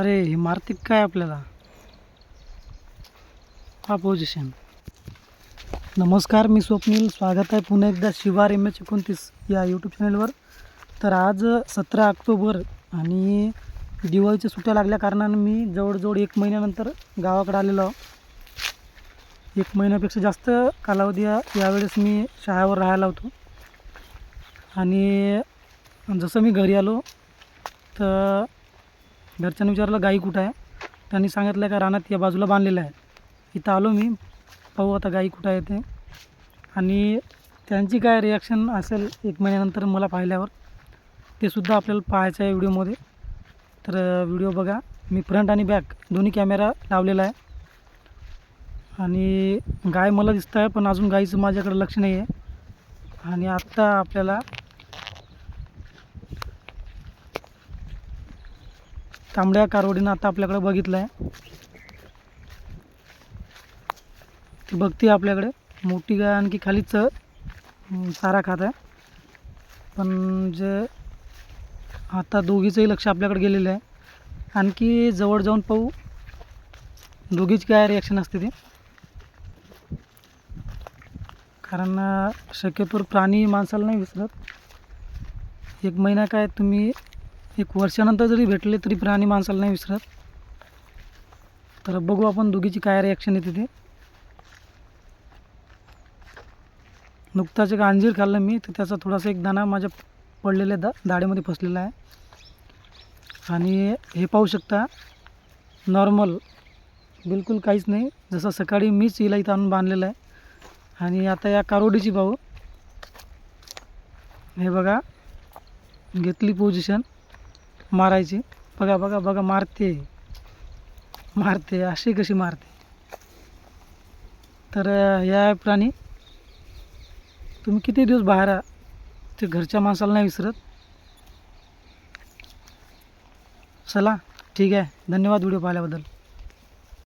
अरे हे मारतील काय आपल्याला? हा पोझिशन नमस्कार मी स्वप्नील. स्वागत आहे पुन्हा एकदा शिवार एम एच एकोणतीस या यूट्यूब चॅनलवर तर आज सतरा ऑक्टोबर आणि दिवाळीच्या सुट्ट्या लागल्या कारणानं मी जवळजवळ एक महिन्यानंतर गावाकडे आलेलो आहो. एक महिन्यापेक्षा जास्त कालावधी यावेळेस मी शाळेवर राहायला होतो. आणि जसं मी घरी आलो तर घरच्यांनी विचारलं गाई कुठं आहे? त्यांनी सांगितलं का रानात या बाजूला बांधलेलं आहे इथं आलो मी पाहू आता गाई कुठं आहे ते. आणि त्यांची काय रिॲक्शन असेल एक महिन्यानंतर मला पाहिल्यावर ते सुद्धा आपल्याला पाहायचं आहे व्हिडिओमध्ये. तर व्हिडिओ बघा. मी फ्रंट आणि बॅक दोन्ही कॅमेरा लावलेला आहे. आणि गाय मला दिसत आहे पण अजून गाईचं माझ्याकडे लक्ष नाही आहे आणि आत्ता आपल्याला तांबड्या कारवडीनं आता आपल्याकडे बघितलं आहे ती बघते आपल्याकडे. मोठी गाय आणखी खालीच अं, सारा खात आहे. पण जे आता दोघीचंही लक्ष आपल्याकडे गेलेलं आहे. आणखी जवळ जाऊन पाहू. दोघीच काय रिॲक्शन असते ते. कारण शक्यतो शक्यतोवर प्राणी माणसाला नाही विसरत. एक महिना काय तुम्ही एक वर्षानंतर जरी भेटले तरी प्राणी माणसाला नाही विसरत. तर बघू आपण दोघीची काय रिॲक्शन येते ते. नुकताच एक अंजीर खाल्लं मी तर त्याचा थोडासा एक दाणा माझ्या पडलेल्या दा दाढेमध्ये फसलेला आहे. आणि हे पाहू शकता नॉर्मल बिलकुल काहीच नाही. जसं सकाळी मीच हिला इथं आणून बांधलेलं आहे. आणि आता या कारोडीची पाहू हे बघा घेतली पोझिशन मारायची. बघा बघा बघा मारते. मारते अशी कशी मारते. तर या प्राणी तुम्ही किती दिवस बाहेर आ- ते घरच्या माणसाला नाही विसरत? चला ठीक आहे. धन्यवाद व्हिडिओ पाहिल्याबद्दल.